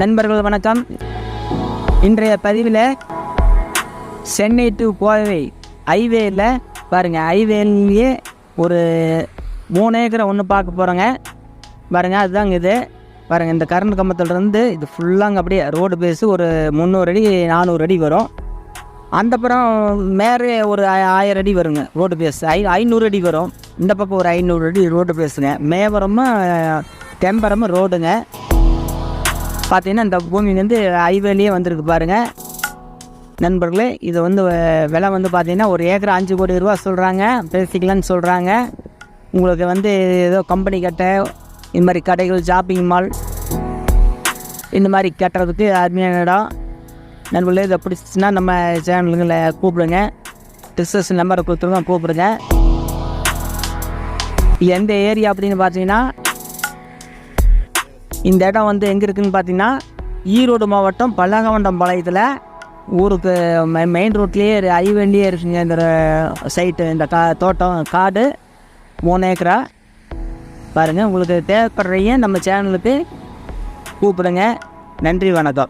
நண்பர்கள் வணக்கம். இன்றைய பதிவில் சென்னை டு கோவை ஹைவேயில் பாருங்கள் ஹைவேலேயே ஒரு மூணு ஏக்கரை ஒன்று பார்க்க போகிறோங்க பாருங்கள் அதுதாங்க இது. பாருங்கள் இந்த கரண்ட் கம்பத்துலேருந்து இது ஃபுல்லாங்க அப்படியே ரோடு பேஸு ஒரு முந்நூறு அடி நானூறு அடி வரும். அந்த புறம் மேலே ஒரு ஆயிரம் அடி வருங்க ரோடு பேஸ் ஐ ஐநூறு அடி வரும். இந்த பக்கம் ஒரு ஐநூறு அடி ரோடு பேஸுங்க மேவரமும் தெம்பரமும் ரோடுங்க பார்த்தீங்கன்னா இந்த பூமியிலேருந்து ஐவேலியே வந்திருக்கு பாருங்கள் நண்பர்களே இது வந்து விலை வந்து பார்த்தீங்கன்னா ஒரு ஏக்கர் அஞ்சு கோடி ரூபா சொல்கிறாங்க பேசிக்கலான்னு சொல்கிறாங்க உங்களுக்கு வந்து ஏதோ கம்பெனி கட்ட இந்த மாதிரி கடைகள் ஷாப்பிங் மால் இந்த மாதிரி கட்டுறதுக்கு அருமையான இடம். நண்பர்களே இதை பிடிச்சிச்சின்னா நம்ம சேனலுங்களை கூப்பிடுங்க. டிஸ்கஸ் நம்பரை கொடுத்துருங்க கூப்பிடுங்க. எந்த ஏரியா அப்படின்னு பார்த்தீங்கன்னா இந்த இடம் வந்து எங்கே இருக்குதுன்னு பார்த்தீங்கன்னா ஈரோடு மாவட்டம் பல்லகவண்டம் பாளையத்தில். ஊருக்கு மெயின் ரோட்லேயே ஐவேண்டியே இருக்குங்க இந்த சைட்டு இந்த கா தோட்டம் காடு. மூணு ஏக்கரா. பாருங்கள் உங்களுக்கு தேவைப்படுறீங்க நம்ம சேனலுக்கு கூப்பிடுங்க. நன்றி வணக்கம்.